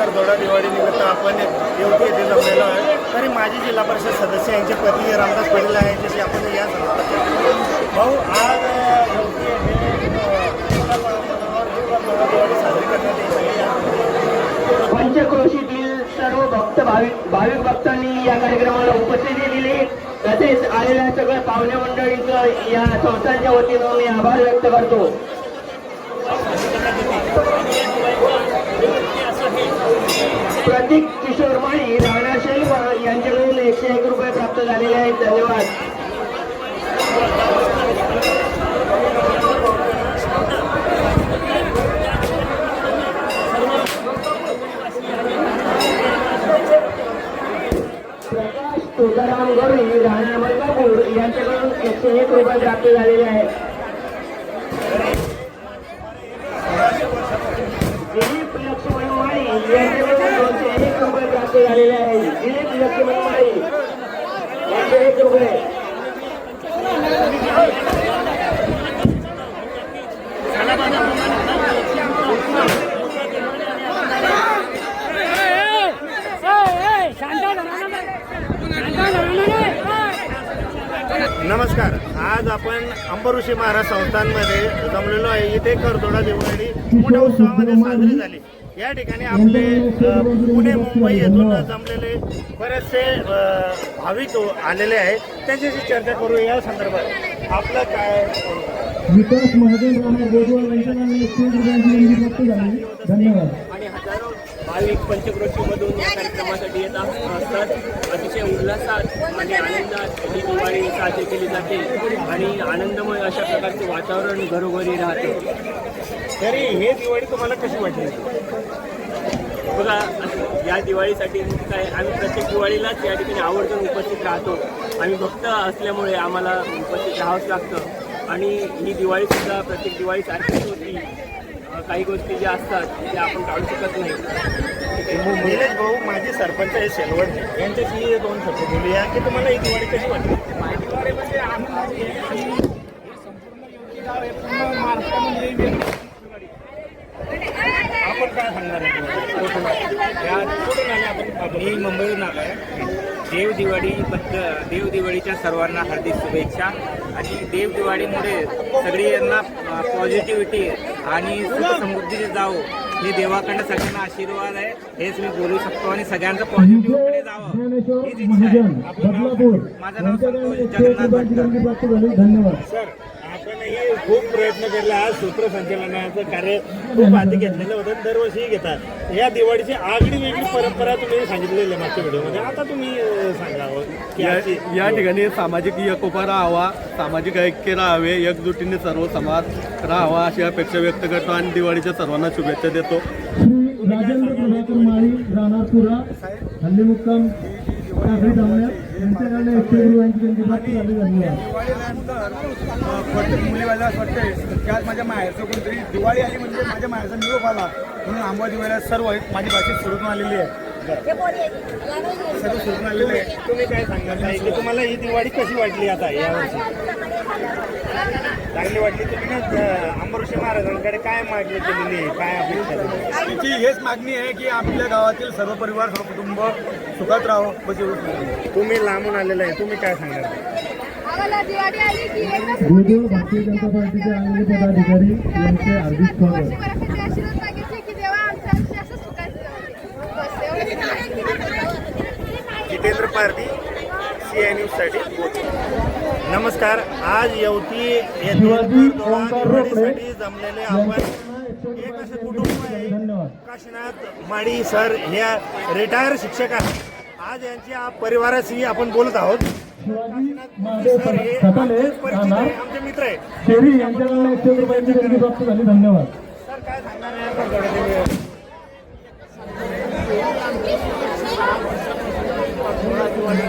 करदोडा दिवाळी निमित्त आपण योग्य येथे जमलेलो आहे. तरी माजी जिल्हा परिषद सदस्य यांचे पती रामदास पटेल आहे यांच्याशी आपण या भाऊ आज पंचक्रोशीतील सर्व भक्त भाविक भाविक भक्तांनी या कार्यक्रमाला उपस्थिती दिली. तसेच आलेल्या सगळ्या पाहुण्या मंडळींचं या संस्थांच्या वतीनं मी आभार व्यक्त करतो. प्रतीक किशोर माळी राणा शेल्व यांच्याकडून एकशे एक रुपये प्राप्त झालेले आहेत. धन्यवाद. प्रकाश तुकाराम गवळी राणा मलकापूर यांच्याकडून एकशे एक रुपये प्राप्त झालेले आहेत दिलीप लक्ष्मण माळी यांच्याकडून दोनशे एक रुपये प्राप्त झालेले आहेत दिलीप लक्ष्मण माळी दोनशे एक रुपये नमस्कार आज आपण अंबऋषी महाराज संस्थांमध्ये जमलेलो आहे. इथे करदोडा दिवाळी मोठ्या उत्सवामध्ये साजरी झाली. या ठिकाणी आपले पुणे मुंबई येथून जमलेले बरेचसे भाविक आलेले आहेत. त्यांच्याशी चर्चा करू या संदर्भात. आपलं काय? विकास राणा झाली. धन्यवाद. भाविक पंचक्रोशीमधून या कार्यक्रमासाठी येत असतात. अतिशय उल्हासात आणि आनंदात ही दिवाळी साजरी केली जाते आणि आनंदमय अशा प्रकारचे वातावरण घरोघरी राहतं. तरी हे दिवाळी तुम्हाला कशी वाटली? बघा या दिवाळीसाठी काय आम्ही प्रत्येक दिवाळीलाच या ठिकाणी आवर्जून उपस्थित राहतो. आम्ही भक्त असल्यामुळे आम्हाला उपस्थित राहावंच लागतं. आणि ही दिवाळीसुद्धा प्रत्येक दिवाळीसारखीच होती. काही गोष्टी ज्या असतात त्या आपण टाळू शकत नाही. निलेश भाऊ माझे सरपंच आहे शेलवड. यांच्याशी दोन शब्द बोलूया की तुम्हाला ही दिवाळी कशी वाटली? आपण काय सांगणार आहे दिवाळी? कुठून आले? या कुठून आले? आपण मी मुंबईहून आलो आहे देव दिवाळी बद्द देव दिवाळीच्या सर्वांना हार्दिक शुभेच्छा. आणि देव दिवाळीमुळे सगळी यांना पॉझिटिव्हिटी आणि सुख समृद्धीचे जावो. हे देवाकडनं सगळ्यांना आशीर्वाद आहे. हेच मी बोलू शकतो आणि सगळ्यांचं पॉझिटिव्हकडे जावं. हीच इच्छा महाजन आहे बदलापूर माझं नाव जगन्नाथ धन्यवाद. सर खूप प्रयत्न केला आज सूत्रसंचालनाचं कार्य खूप आधी घेतलेलं होतं दरवर्षी घेतात. या दिवाळीची आगळी वेगळी परंपरा तुम्ही सांगितलेली आहे मागच्या व्हिडिओमध्ये. आता तुम्ही सांगावं की या ठिकाणी सामाजिक एकोपा राहावा सामाजिक ऐक्य राहावे एकजुटीने सर्व समाज राहावा अशी अपेक्षा व्यक्त करतो आणि दिवाळीच्या सर्वांना शुभेच्छा देतो. श्री राजेंद्र प्रभाकर माळी राणापुरा हल्ली मुक्काम काकडी धामण्यात मुलीवाला असं वाटतंय की आज माझ्या माहेरचं कोणतरी दिवाळी आली म्हणजे माझ्या माहेरचा निरोप आला. म्हणून आंबा दिवाळीला सर्व माझी भाषा सुरून आलेली आहे. सर्व सुरून आलेले आहे तुम्ही काय सांगाल की तुम्हाला ही दिवाळी कशी वाटली आता यावर्षी चांगली वाटली. तुम्ही ना अं, अंबऋषी महाराजांकडे काय मागणी केलेली आहे काय अपेक्षा? आमची हेच मागणी आहे की आपल्या गावातील सर्व परिवार सर्व कुटुंब सुखात राहावं बस आहे. तुम्ही लांबून आलेला आहे तुम्ही काय सांगाल आम्हाला दिवाळी आली की एकच गोदवाल भारतीय जनता पार्टीचे आलेले पदाधिकारी यांचे हार्दिक स्वागत. वर्षाचे आशीर्वाद मागितले की देवा आमचं आयुष्य असं सुखाचं जाऊ दे. बस एवढंच. जितेंद्र पारधी सी आय न्यूजसाठी नमस्कार आज येवती येथील शिवाजी ओंकार जमलेले आपण एक असे कुटुंब आहे. धन्यवाद. काशीनाथ माडी सर ह्या रिटायर शिक्षक आहेत. आज यांच्या परिवाराशी आपण बोलत आहोत. शिवाजी महादेव सर हे खताले आमचे परिचित राहणार. आहे, आमचे मित्र आहे. शेरी यांच्याकडून एकशे एक रुपयांची देणगी प्राप्त झाली. धन्यवाद. सर काय सांगणार आहे? करदोळा दिवाळी?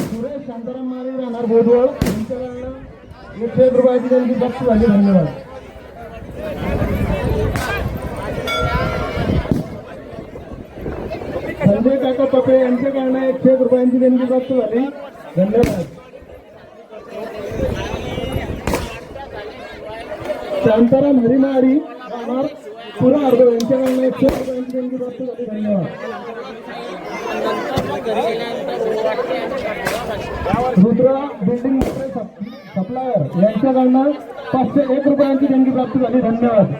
सुरेश शांताराम मारे राहणार बोधवळ. एक रुपयाची त्यांची बक्षीस झाली. धन्यवाद. संजय काका पपे यांचे कारण एकशे एक रुपयांची देणगी प्राप्त झाली. धन्यवाद. शांताराम हरिमारी पुरा अर्धव यांच्या कारणाने एकशे रुपयांची देणगी प्राप्त झाली. धन्यवाद. रुद्रा बिल्डिंग सप्लायर यांच्याकडनं पाचशे एक रुपयांची देणगी प्राप्त झाली. धन्यवाद.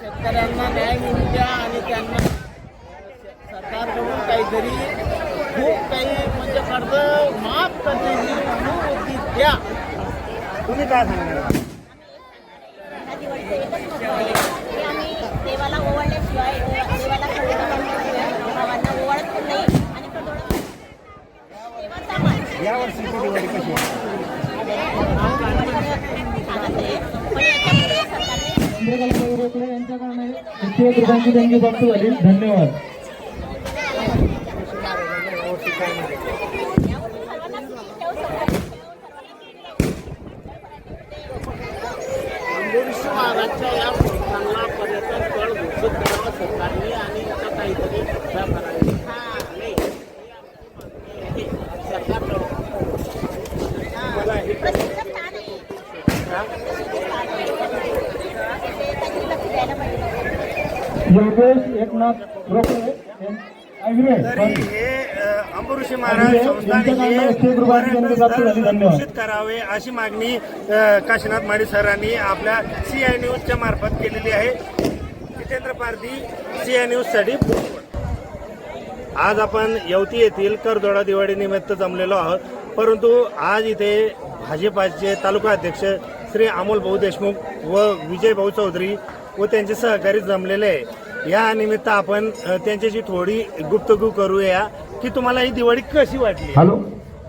शेतकऱ्यांना न्याय मिळू द्या आणि त्यांना सरकारकडून काहीतरी खूप काही म्हणजे कर्ज माफ करण्याची अनुमती द्या. तुम्ही काय सांगणार? की आम्ही देवाला ओवाळल्याशिवाय देवाला कडोळा लावल्याशिवाय भावांना ओवाळत पण नाही आणि कडोळा देवाचा मान या वर्षीची दिवाळी कशी आहे? सांगत आहे पण याच्यामध्ये सरकारने चंद्रकला रोकडे यांच्याकडनं एकशे एक रुपयांची देणगी प्राप्त झाली धन्यवाद अंबुरीश महाराजच्या या संस्थांना पर्यटन स्थळ घोषित करावं सरकारने आणि याचा काहीतरी उपाय करावे नाही. हे सरकारकडून प्रसिद्ध स्थान आहे प्रसिद्ध स्थान आहे ते त्यांनी लक्ष द्यायला पाहिजे योगेश एकनाथ अंबुऋषी महाराज संस्थान घोषित करावे अशी मागणी काशीनाथ माडी सरांनी आपल्या सी आय न्यूजच्या मार्फत केलेली आहे. जितेंद्र पारधी सी आय न्यूजसाठी आज आपण येवती येथील करदोडा दिवाळी निमित्त जमलेलो आहोत. परंतु आज इथे भाजपाचे तालुका अध्यक्ष श्री अमोल भाऊ देशमुख व विजय भाऊ चौधरी व त्यांचे सहकारी जमलेले आहे. या निमित्त आपण त्यांच्याशी थोडी गुप्तगू करूया की तुम्हाला ही दिवाळी कशी वाटली? हॅलो?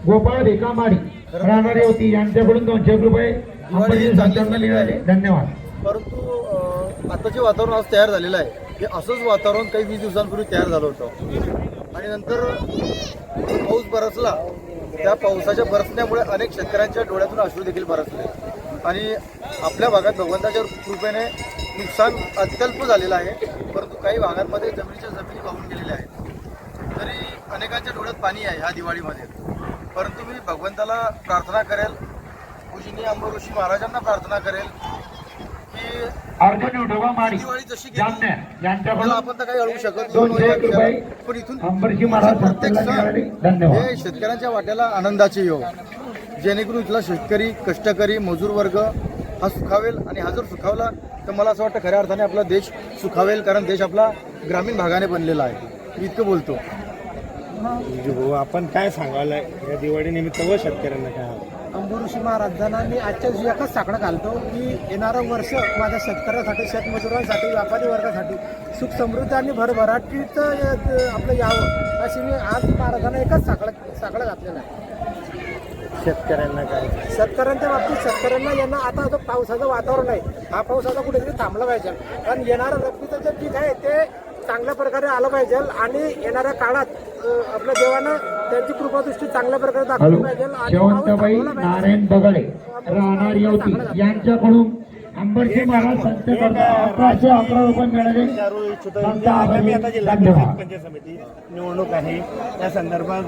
गोपाळ भिकामाडी राहणारी होती. यांच्याकडून दोनशे रुपये दिवाळी संचालन मिळाले. धन्यवाद. परंतु आता जे वातावरण आज तयार झालेलं आहे. हे असंच वातावरण काही वीस दिवसांपूर्वी तयार झालं होतं. आणि नंतर पाऊस बरसला. त्या पावसाच्या बरसण्यामुळे अनेक शेतकऱ्यांच्या डोळ्यातून अश्रू देखील बरसले. आणि आपल्या भागात भगवंताच्या कृपेने नुकसान अत्यल्प झालेलं आहे. परंतु काही भागांमध्ये जमिनीच्या जमिनी वाहून गेलेल्या आहेत. तरी अनेकांच्या डोळ्यात पाणी आहे ह्या दिवाळीमध्ये. परंतु मी भगवंताला प्रार्थना करेल पूजनीय अंबऋषी महाराजांना प्रार्थना करेल की दिवाळी जशी आपण तर काही अडवू शकत रुपये पण इथून प्रत्येक सण हे शेतकऱ्यांच्या वाट्याला आनंदाचे योग. जेणेकरून इथला शेतकरी कष्टकरी मजूर वर्ग हा सुखावेल आणि हा जर सुखावला तर मला असं वाटतं खऱ्या अर्थाने आपला देश सुखावेल कारण देश आपला ग्रामीण भागाने बनलेला आहे. मी इतकं बोलतो. भाऊ आपण काय सांगायला या दिवाळी निमित्त व शेतकऱ्यांना काय अंबुऋषी महाराजांना मी आजच्या दिवशी एकच साकडं घालतो की येणारं वर्ष माझ्या शेतकऱ्यासाठी शेतमजुरांसाठी व्यापारी वर्गासाठी सुख समृद्धी आणि भरभराटीचं अ, आपलं यावं अशी मी आज महाराजांना एकच साकडं साकडं घातलेलं आहे. शेतकऱ्यांना काय? शेतकऱ्यांच्या बाबतीत शेतकऱ्यांना यांना आता जो पावसाचं वातावरण आहे हा पाऊस आता कुठेतरी थांबला पाहिजे. कारण येणारं रब्बीचं जे पीक आहे ते चांगल्या प्रकारे आलं पाहिजे आणि येणाऱ्या काळात आपल्या देवानं त्यांची कृपादृष्टी चांगल्या प्रकारे दाखवली पाहिजे आणि पाऊस थांबवला पाहिजे. नारायण बगळे राहणार येवती यांच्याकडून अंबरजी महाराज अकराशे अकरा रुपये मिळाले. आता. जिल्हा पंचायत समिती निवडणूक आहे. त्या संदर्भात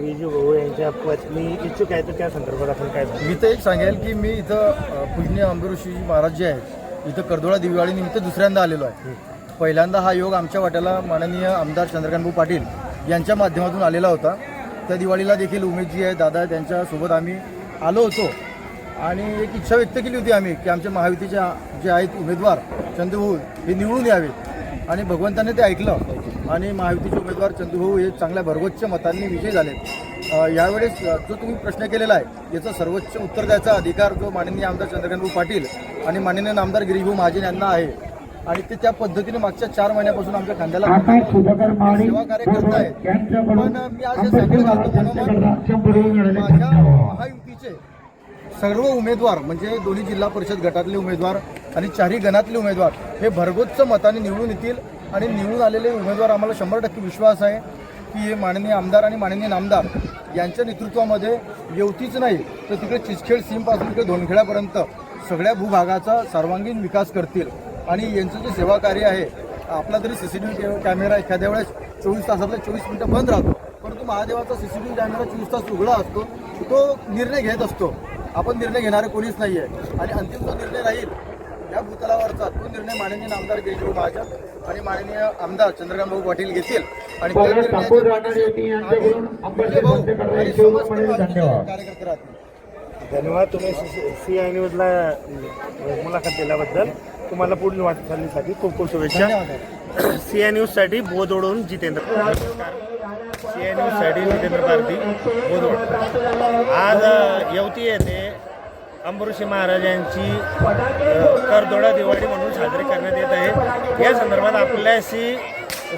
विजू भाऊ यांच्या पत्नी इच्छुक आहे तर त्या संदर्भात आपण काय? मी तर एक सांगेल की मी इथं पूजनीय अंबऋषी महाराज जे आहेत इथं करदोळा दिवाळी निमित्त दुसऱ्यांदा आलेलो आहे. पहिल्यांदा हा योग आमच्या वाट्याला माननीय आमदार चंद्रकांतभाऊ पाटील यांच्या माध्यमातून आलेला होता. त्या दिवाळीला देखील उमेदजी आहे दादा आहे, त्यांच्यासोबत आम्ही आलो होतो. आणि एक इच्छा व्यक्त केली होती आम्ही की आमच्या महायुतीच्या जे आहेत उमेदवार चंद्रभाऊ हे निवडून यावेत आणि भगवंताने ते ऐकलं. आणि महायुतीचे उमेदवार चंद्रभाऊ हे चांगल्या भरगोच्च मतांनी विजयी झाले. यावेळेस जो तुम्ही प्रश्न केलेला आहे याचं सर्वोच्च उत्तर द्यायचा अधिकार जो माननीय आमदार चंद्रकांतभाऊ पाटील आणि माननीय आमदार गिरीभाऊ महाजन यांना आहे. आणि ते त्या पद्धतीने मागच्या चार महिन्यापासून आमच्या खांद्याला सेवा कार्य करत आहेत पण मी आज हे मिळाले माझ्या महायुतीचे सर्व उमेदवार म्हणजे दोन्ही जिल्हा परिषद गटातले उमेदवार आणि चारही गणातले उमेदवार हे भरगोच्च मताने निवडून येतील आणि निवडून आलेले उमेदवार आम्हाला शंभर टक्के विश्वास आहे की हे माननीय आमदार आणि माननीय नामदार यांच्या नेतृत्वामध्ये येवतीच नाही तर तिकडे चिचखेड सीमपासून तिकडे धोनखेड्यापर्यंत सगळ्या भूभागाचा सर्वांगीण विकास करतील. आणि यांचं जे सेवा कार्य आहे आपला तरी C C T V camera एखाद्या वेळेस चोवीस तासातला चोवीस मिनटं बंद राहतो परंतु महादेवाचा C C T V camera चोवीस तास उघडा असतो तो निर्णय घेत असतो. आपण निर्णय घेणारे कोणीच नाही आहे आणि अंतिम जो निर्णय राहील या भूतलावरचा तो निर्णय माननीय आमदार केशव महाजन आणि माननीय आमदार चंद्रकांत भाऊ पाटील घेतील. आणि कार्यकर्ते राहतील. धन्यवाद. तुम्ही सी आय न्यूजला मुलाखत दिल्याबद्दल तुम्हाला पुढील वाटचालीसाठी खूप खूप शुभेच्छा. सी आय न्यूजसाठी बोदोडून जितेंद्र सी आय न्यूजसाठी जितेंद्र भारती बोदोड आज येवती येथे अंबऋषी महाराजांची अ, करदोडा दिवाळी म्हणून साजरी करण्यात येत आहे. या संदर्भात आपल्याशी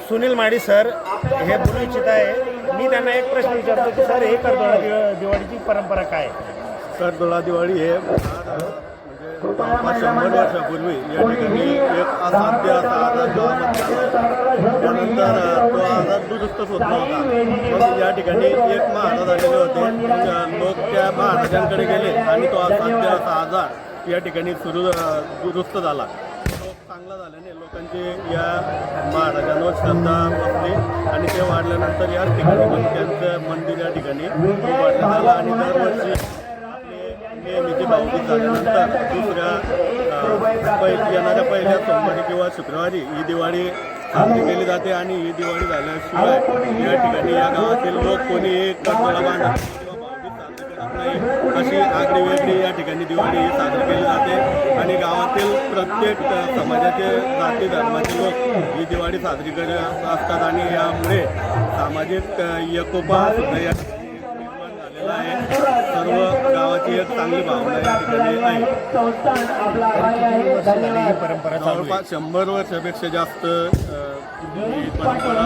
सुनील माडी सर हे बोलू इच्छित आहे. मी त्यांना एक प्रश्न विचारतो की सर हे करदोडा दिवाळीची परंपरा काय करदोळा दिवाळी हे शंभर वर्षापूर्वी या ठिकाणी एक असाध्य असा आजार त्यानंतर तो आजार दुरुस्तच होत नव्हता. मग या ठिकाणी एक महाराज आलेले होते. मग लोक त्या महाराजांकडे गेले आणि तो असाध्य असा आजार या ठिकाणी सुरू दुरुस्त झाला. तो चांगला झाल्याने लोकांची या महाराजांवर श्रद्धा बसली आणि ते वाढल्यानंतर या ठिकाणी पण त्यांचं मंदिर या ठिकाणी उभारण्यात आलं आणि दरवर्षी आपले नेहमीची भावकी झाल्यानंतर दुसऱ्या पहि येणाऱ्या पहिल्या सोमवारी किंवा शुक्रवारी ही दिवाळी साजरी केली जाते आणि ही दिवाळी झाल्याशिवाय या ठिकाणी या गावातील लोक कोणी एक नाही. अशी आगळी वेगळी या ठिकाणी दिवाळी ही साजरी केली जाते आणि गावातील प्रत्येक समाजाचे जाती धर्माचे लोक ही दिवाळी साजरी करत असतात आणि यामुळे सामाजिक एकोपा सुद्धा या सर्व गावाची एक चांगली भावना या ठिकाणी आहे परंपरा जवळपास शंभर वर्षापेक्षा जास्त ही परंपरा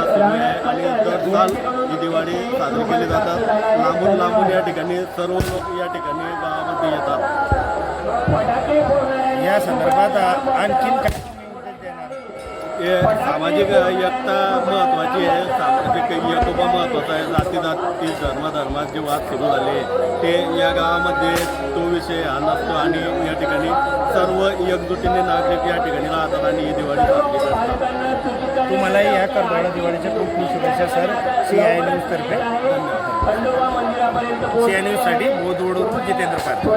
आणि दर साल ही दिवाळी साजरी केली जातात. लांबून लांबून या ठिकाणी सर्व लोक या ठिकाणी गावामध्ये येतात. या संदर्भात आणखीन हे सामाजिक एकता महत्त्वाची आहे. सामाजिक एकोपा महत्त्वाचा आहे. जाती जाती धर्म धर्मात जे वाद सुरू झाले ते या गावामध्ये तो विषय हा नसतो आणि या ठिकाणी सर्व एकजुटीने नागरिक या ठिकाणी राहतात आणि ही दिवाळी साजरी करतात. तुम्हालाही या करदोडा दिवाळीच्या खूप खूप शुभेच्छा सर. सी आय न्यूज तर्फे. सी आय न्यूजसाठी बोधवडून जितेंद्र पाटील.